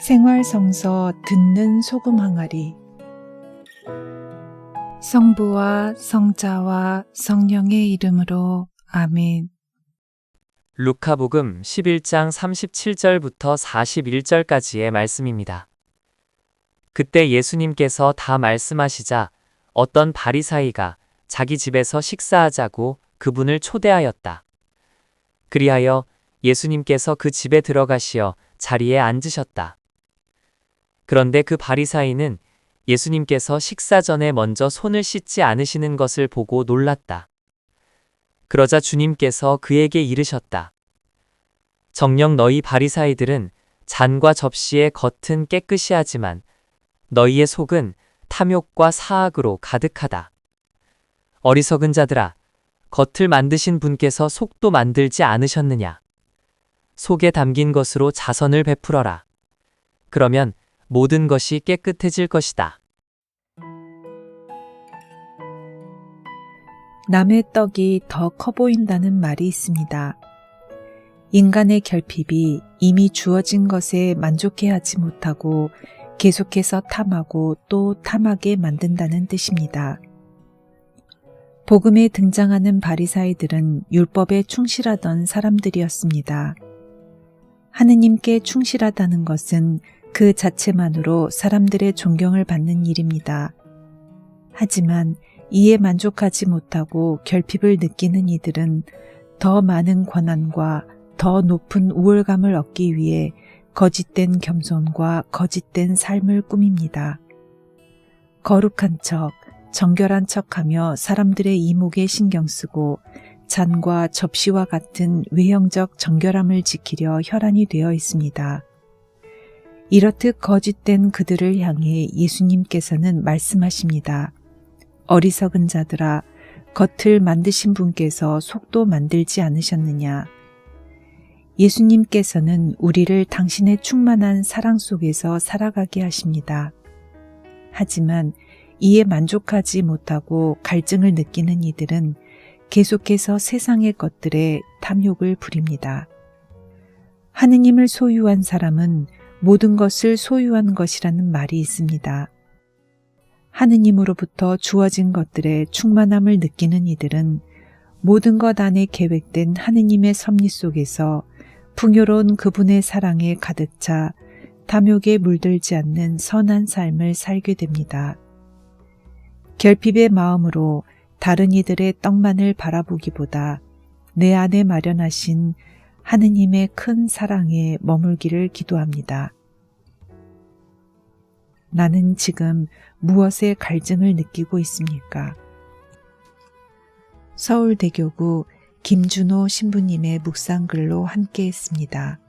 생활성서 듣는 소금 항아리 성부와 성자와 성령의 이름으로 아멘. 루카복음 11장 37절부터 41절까지의 말씀입니다. 그때 예수님께서 다 말씀하시자 어떤 바리사이가 자기 집에서 식사하자고 그분을 초대하였다. 그리하여 예수님께서 그 집에 들어가시어 자리에 앉으셨다. 그런데 그 바리사이는 예수님께서 식사 전에 먼저 손을 씻지 않으시는 것을 보고 놀랐다. 그러자 주님께서 그에게 이르셨다. 정녕 너희 바리사이들은 잔과 접시의 겉은 깨끗이 하지만 너희의 속은 탐욕과 사악으로 가득하다. 어리석은 자들아, 겉을 만드신 분께서 속도 만들지 않으셨느냐? 속에 담긴 것으로 자선을 베풀어라. 그러면 모든 것이 깨끗해질 것이다. 남의 떡이 더 커 보인다는 말이 있습니다. 인간의 결핍이 이미 주어진 것에 만족해 하지 못하고 계속해서 탐하고 또 탐하게 만든다는 뜻입니다. 복음에 등장하는 바리사이들은 율법에 충실하던 사람들이었습니다. 하느님께 충실하다는 것은 그 자체만으로 사람들의 존경을 받는 일입니다. 하지만 이에 만족하지 못하고 결핍을 느끼는 이들은 더 많은 권한과 더 높은 우월감을 얻기 위해 거짓된 겸손과 거짓된 삶을 꾸밉니다. 거룩한 척, 정결한 척 하며 사람들의 이목에 신경 쓰고 잔과 접시와 같은 외형적 정결함을 지키려 혈안이 되어 있습니다. 이렇듯 거짓된 그들을 향해 예수님께서는 말씀하십니다. 어리석은 자들아, 겉을 만드신 분께서 속도 만들지 않으셨느냐? 예수님께서는 우리를 당신의 충만한 사랑 속에서 살아가게 하십니다. 하지만 이에 만족하지 못하고 갈증을 느끼는 이들은 계속해서 세상의 것들에 탐욕을 부립니다. 하느님을 소유한 사람은 모든 것을 소유한 것이라는 말이 있습니다. 하느님으로부터 주어진 것들의 충만함을 느끼는 이들은 모든 것 안에 계획된 하느님의 섭리 속에서 풍요로운 그분의 사랑에 가득 차 탐욕에 물들지 않는 선한 삶을 살게 됩니다. 결핍의 마음으로 다른 이들의 떡만을 바라보기보다 내 안에 마련하신 하느님의 큰 사랑에 머물기를 기도합니다. 나는 지금 무엇에 갈증을 느끼고 있습니까? 서울대교구 김준호 신부님의 묵상글로 함께 했습니다.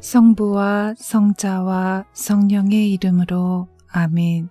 성부와 성자와 성령의 이름으로 아멘.